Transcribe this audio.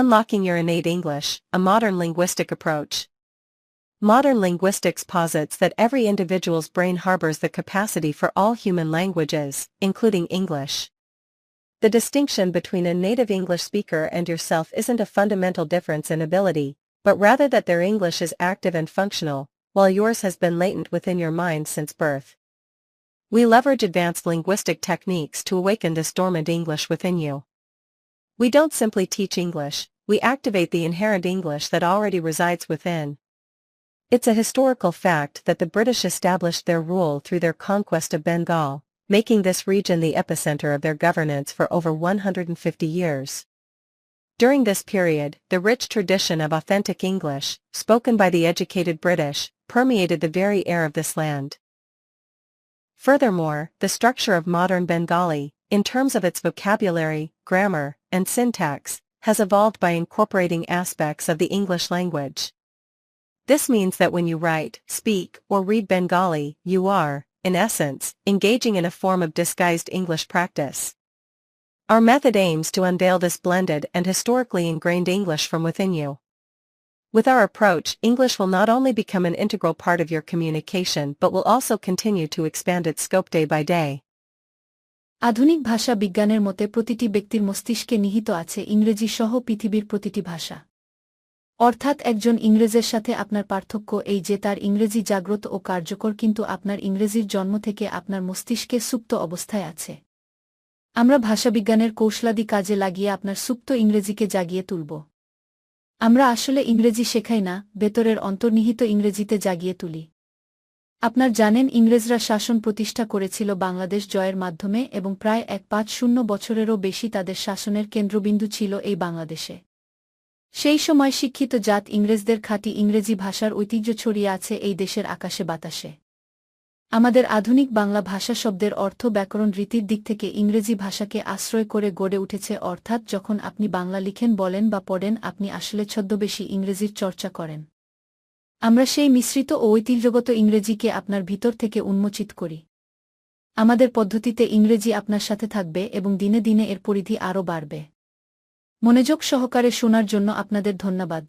Unlocking Your Innate English, a modern linguistic approach. Modern linguistics posits that every individual's brain harbors the capacity for all human languages, including English. The distinction between a native English speaker and yourself isn't a fundamental difference in ability, but rather that their English is active and functional, while yours has been latent within your mind since birth. We leverage advanced linguistic techniques to awaken this dormant English within you. We don't simply teach English, we activate the inherent English that already resides within. It's a historical fact that the British established their rule through their conquest of Bengal, making this region the epicenter of their governance for over 150 years. During this period, the rich tradition of authentic English, spoken by the educated British, permeated the very air of this land. Furthermore, the structure of modern Bengali, in terms of its vocabulary, grammar, and syntax, has evolved by incorporating aspects of the English language. This means that when you write, speak, or read Bengali, you are, in essence, engaging in a form of disguised English practice. Our method aims to unveil this blended and historically ingrained English from within you. With our approach, English will not only become an integral part of your communication but will also continue to expand its scope day by day. আধুনিক ভাষা বিজ্ঞানের মতে প্রতিটি ব্যক্তির মস্তিষ্কে নিহিত আছে ইংরেজি সহ পৃথিবীর প্রতিটি ভাষা। অর্থাৎ একজন ইংরেজের সাথে আপনার পার্থক্য এই যে তার ইংরেজি জাগ্রত ও কার্যকর কিন্তু আপনার ইংরেজির জন্ম থেকে আপনার মস্তিষ্কে সুপ্ত অবস্থায় আছে। আমরা ভাষাবিজ্ঞানের কৌশলাদি কাজে লাগিয়ে আপনার সুপ্ত ইংরেজিকে জাগিয়ে তুলব। আমরা আসলে ইংরেজি শেখাই না, ভেতরের অন্তর্নিহিত ইংরেজিতে জাগিয়ে তুলি। আপনার জানেন ইংরেজরা শাসন প্রতিষ্ঠা করেছিল বাংলাদেশ জয়ের মাধ্যমে এবং প্রায় এক পাঁচ শূন্য বছরেরও বেশি তাদের শাসনের কেন্দ্রবিন্দু ছিল এই বাংলাদেশে। সেই সময় শিক্ষিত জাত ইংরেজদের খাঁটি ইংরেজি ভাষার ঐতিহ্য ছড়িয়ে আছে এই দেশের আকাশে বাতাসে। আমাদের আধুনিক বাংলা ভাষা শব্দের অর্থ ব্যাকরণ রীতির দিক থেকে ইংরেজি ভাষাকে আশ্রয় করে গড়ে উঠেছে, অর্থাৎ যখন আপনি বাংলা লিখেন, বলেন বা পড়েন, আপনি আসলে ছদ্মবেশী ইংরেজির চর্চা করেন। আমরা সেই মিশ্রিত ও ঐতিহ্যগত ইংরেজিকে আপনার ভিতর থেকে উন্মোচিত করি। আমাদের পদ্ধতিতে ইংরেজি আপনার সাথে থাকবে এবং দিনে দিনে এর পরিধি আরও বাড়বে। মনোযোগ সহকারে শোনার জন্য আপনাদের ধন্যবাদ।